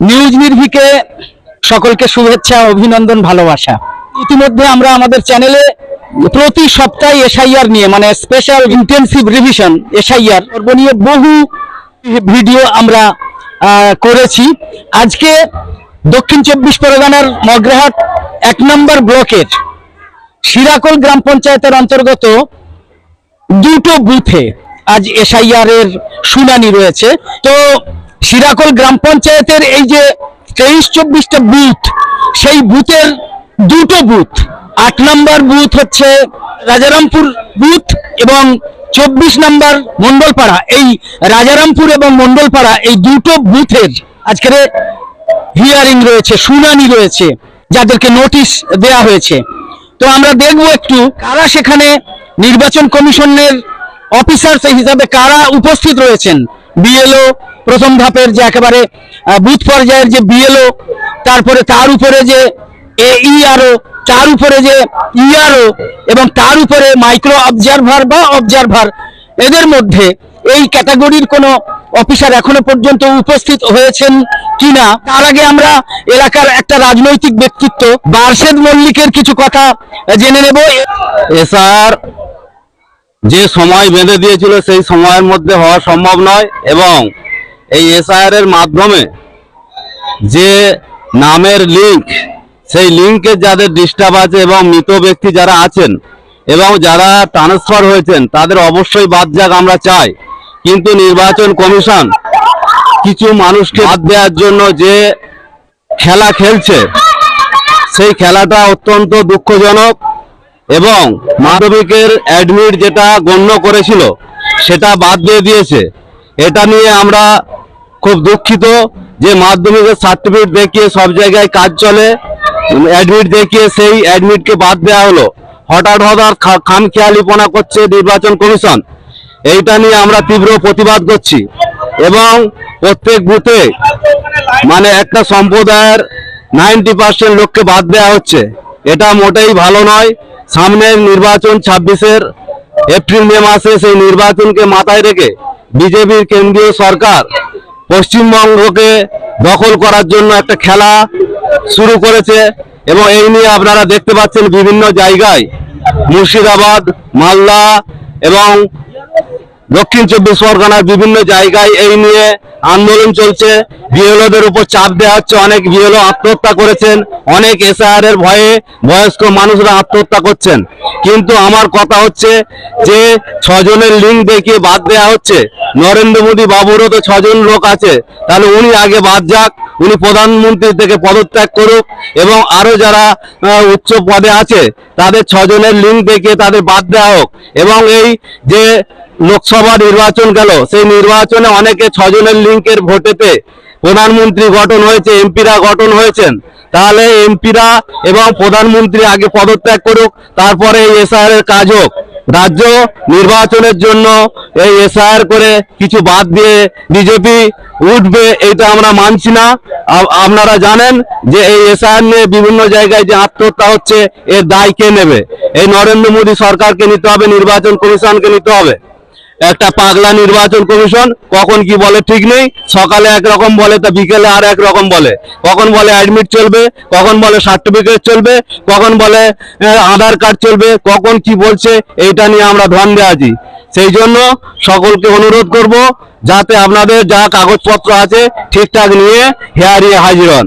News নির্ভিকে সকলকে শুভেচ্ছা, অভিনন্দন, ভালোবাসা। ইতিমধ্যে আমরা আমাদের চ্যানেলে প্রতি সপ্তাহে এসআইআর নিয়ে মানে স্পেশাল ইন্টেনসিভ রিভিশন এসআইআর নিয়ে বহু ভিডিও আমরা করেছি। আজকে দক্ষিণ চব্বিশ পরগনার মগরাহাট এক নম্বর ব্লকের শিরাকল গ্রাম পঞ্চায়েতের অন্তর্গত দুটো বুথে আজ এসআইআর এর শুনানি রয়েছে। তো শিরাকল গ্রাম পঞ্চায়েতের এই যে তেইশ চব্বিশটা বুথ, সেই বুথের দুটো বুথ। আট নম্বর বুথ হচ্ছে রাজারামপুর বুথ এবং চব্বিশ নম্বর মন্ডলপাড়া এই রাজারামপুর এবং মন্ডলপাড়া এই দুটো বুথের আজকের হিয়ারিং রয়েছে, শুনানি রয়েছে, যাদেরকে নোটিশ দেয়া হয়েছে। তো আমরা দেখব একটু কারা সেখানে নির্বাচন কমিশনের অফিসার্স হিসাবে কারা উপস্থিত রয়েছেন। বিএলও প্রথম ধাপের যে একেবারে বুথ পর্যায়ের যে বিএলও, তারপরে তার উপরে যে এ এইআরও তার উপরে যে ইআরও এবং তার উপরে মাইক্রো অবজারভার বা অবজারভার, এদের মধ্যে এই ক্যাটাগরির কোনো অফিসার এখনও পর্যন্ত উপস্থিত হয়েছেন কিনা? তার আগে আমরা এলাকার একটা রাজনৈতিক ব্যক্তিত্ব, বারশেদ মল্লিকের কিছু কথা জেনে নেব। এসআর যে সময় বেঁধে দিয়েছিল সেই সময়ের মধ্যে হওয়া সম্ভব নয় এবং এই এসআইআর এর মাধ্যমে যে নামের লিঙ্ক সেই লিঙ্কে যাদের ডিস্টার্ব আছে এবং মৃত ব্যক্তি যারা আছেন এবং যারা ট্রান্সফার হয়েছেন, তাদের অবশ্যই বাদ যাক আমরা চাই। কিন্তু নির্বাচন কমিশন কিছু মানুষকে বাদ দেওয়ার জন্য যে খেলা খেলছে, সেই খেলাটা অত্যন্ত দুঃখজনক। এবং মাধ্যমিকের অ্যাডমিট যেটা গণ্য করেছিল, সেটা বাদ দিয়ে দিয়েছে। এটা নিয়ে আমরা খুব দুঃখিত যে মাধ্যমিকের সার্টিফিকেট দেখিয়ে সব জায়গায় কাজ চলে অ্যাডমিট দেখিয়ে সেই অ্যাডমিটকে বাদ দেওয়া হলো। হঠাৎ হঠাৎ খামখেয়ালিপনা করছে নির্বাচন কমিশন। এইটা নিয়ে আমরা তীব্র প্রতিবাদ করছি। এবং প্রত্যেক বুথে মানে একটা সম্প্রদায়ের নাইনটি পার্সেন্ট লোককে বাদ দেওয়া হচ্ছে। এটা মোটেই ভালো নয়। সামনের নির্বাচন ছাব্বিশের এপ্রিল মে মাসে সেই নির্বাচনকে মাথায় রেখে বিজেপির কেন্দ্রীয় সরকার পশ্চিমবঙ্গকে দখল করার জন্য একটা খেলা শুরু করেছে এবং এই নিয়ে আপনারা দেখতে পাচ্ছেন বিভিন্ন জায়গায় মুর্শিদাবাদ, মালদা এবং দক্ষিণ চব্বিশ পরগনার বিভিন্ন জায়গায় এই নিয়ে আন্দোলন চলছে। বিএলওদের উপর চাপ দেওয়া হচ্ছে অনেক বিএলও আত্মহত্যা করেছেন, অনেক এসআর এর ভয়ে বয়স্ক মানুষরা আত্মহত্যা করছেন। কিন্তু আমার কথা হচ্ছে যে ছজনের লিঙ্ক দেখিয়ে বাদ দেওয়া হচ্ছে। নরেন্দ্র মোদী বাবুরও তো ছজন লোক আছে, তাহলে উনি আগে বাদ যাক, উনি প্রধানমন্ত্রী থেকে পদত্যাগ করুক এবং আরও যারা উচ্চ পদে আছে, তাদের ছজনের লিঙ্ক দেখিয়ে তাদের বাদ দেওয়া হোক। এবং এই যে লোকসভা নির্বাচন গেল। সেই নির্বাচনে অনেকে ছজনের লিঙ্কের ভোটেতে প্রধানমন্ত্রী গঠন হয়েছে, এমপিরা গঠন হয়েছেন। তাহলে এমপিরা এবং প্রধানমন্ত্রী আগে পদত্যাগ করুক, তারপরে এই এসআর এর কাজ হোক। রাজ্য নির্বাচনের জন্য এই এসআর করে কিছু বাদ দিয়ে বিজেপি উঠবে এটা আমরা মানছি না। আপনারা জানেন যে এই এসআর নিয়ে বিভিন্ন জায়গায় যে আত্মহত্যা হচ্ছে, এর দায় কে নেবে? এই নরেন্দ্র মোদী সরকারকে নিতে হবে, নির্বাচন কমিশনকে নিতে হবে। একটা পাগলা নির্বাচন কমিশন, কখন কি বলে ঠিক নেই, সকালে একরকম বলে তা বিকেলে আর এক রকম বলে। কখন বলে অ্যাডমিট চলবে, কখন বলে সার্টিফিকেট চলবে, কখন বলে আধার কার্ড চলবে, কখন কি বলছে, এইটা নিয়ে আমরা ধন্দে আছি। সেই জন্য সকলকে অনুরোধ করব, যাতে আপনাদের যা কাগজপত্র আছে ঠিকঠাক নিয়ে হেয়ারিয়ে হাজির হন।